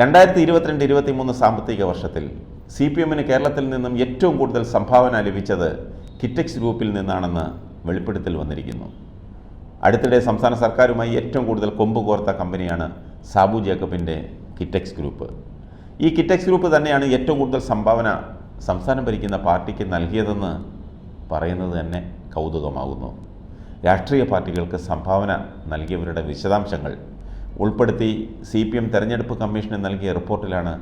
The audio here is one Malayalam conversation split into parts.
രണ്ടായിരത്തി ഇരുപത്തിരണ്ട് ഇരുപത്തി മൂന്ന് സാമ്പത്തിക വർഷത്തിൽ സി പി എമ്മിന് കേരളത്തിൽ നിന്നും ഏറ്റവും കൂടുതൽ സംഭാവന ലഭിച്ചത് കിറ്റക്സ് ഗ്രൂപ്പിൽ നിന്നാണെന്ന് വെളിപ്പെടുത്തൽ വന്നിരിക്കുന്നു. അടുത്തിടെ സംസ്ഥാന സർക്കാരുമായി ഏറ്റവും കൂടുതൽ കൊമ്പ് കോർത്ത കമ്പനിയാണ് സാബു ജേക്കബിന്റെ കിറ്റക്സ് ഗ്രൂപ്പ്. ഈ കിറ്റക്സ് ഗ്രൂപ്പ് തന്നെയാണ് ഏറ്റവും കൂടുതൽ സംഭാവന സംസ്ഥാനം ഭരിക്കുന്ന പാർട്ടിക്ക് നൽകിയതെന്ന് പറയുന്നത് തന്നെ കൗതുകമാകുന്നു. രാഷ്ട്രീയ പാർട്ടികൾക്ക് സംഭാവന നൽകിയവരുടെ വിശദാംശങ്ങൾ ഉൾപ്പെടുത്തി സി പി എം തെരഞ്ഞെടുപ്പ് കമ്മീഷന് നൽകിയ റിപ്പോർട്ടിലാണ്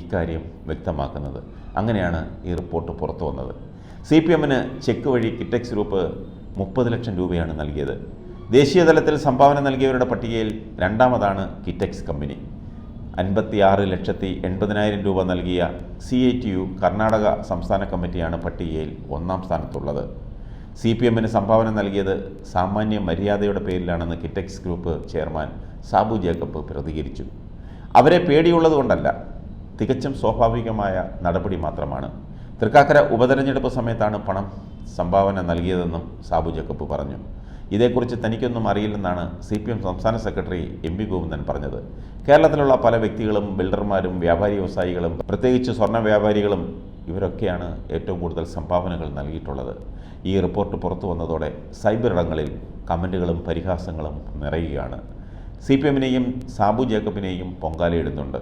ഇക്കാര്യം വ്യക്തമാക്കുന്നത്. അങ്ങനെയാണ് ഈ റിപ്പോർട്ട് പുറത്തു വന്നത്. സി പി എമ്മിന് ചെക്ക് വഴി കിറ്റക്സ് ഗ്രൂപ്പ് മുപ്പത് ലക്ഷം രൂപയാണ് നൽകിയത്. ദേശീയ തലത്തിൽ സംഭാവന നൽകിയവരുടെ പട്ടികയിൽ രണ്ടാമതാണ് കിറ്റക്സ് കമ്പനി. അൻപത്തിയാറ് ലക്ഷത്തി എൺപതിനായിരം രൂപ നൽകിയ C I T U Karnataka സംസ്ഥാന കമ്മിറ്റിയാണ് പട്ടികയിൽ ഒന്നാം സ്ഥാനത്തുള്ളത്. സി പി എമ്മിന് സംഭാവന നൽകിയത് സാമാന്യ മര്യാദയുടെ പേരിലാണെന്ന് കിറ്റക്സ് ഗ്രൂപ്പ് ചെയർമാൻ സാബു ജേക്കബ് പ്രതികരിച്ചു. അവരെ പേടിയുള്ളതുകൊണ്ടല്ല തികച്ചും സ്വാഭാവികമായ നടപടി മാത്രമാണ്. തൃക്കാക്കര ഉപതെരഞ്ഞെടുപ്പ് സമയത്താണ് പണം സംഭാവന നൽകിയതെന്നും സാബു ജേക്കബ് പറഞ്ഞു. ഇതേക്കുറിച്ച് തനിക്കൊന്നും അറിയില്ലെന്നാണ് സി പി എം സംസ്ഥാന സെക്രട്ടറി എം പി ഗോവിന്ദൻ പറഞ്ഞത്. കേരളത്തിലുള്ള പല വ്യക്തികളും ബിൽഡർമാരും വ്യാപാരി വ്യവസായികളും പ്രത്യേകിച്ച് സ്വർണ വ്യാപാരികളും ഇവരൊക്കെയാണ് ഏറ്റവും കൂടുതൽ സംഭാവനകൾ നൽകിയിട്ടുള്ളത്. ഈ റിപ്പോർട്ട് പുറത്തു വന്നതോടെ സൈബർ ഇടങ്ങളിൽ കമന്റുകളും പരിഹാസങ്ങളും നിറയുകയാണ്. സി പി എമ്മിനെയും സാബു ജേക്കബിനെയും പൊങ്കാലയിടുന്നുണ്ട്.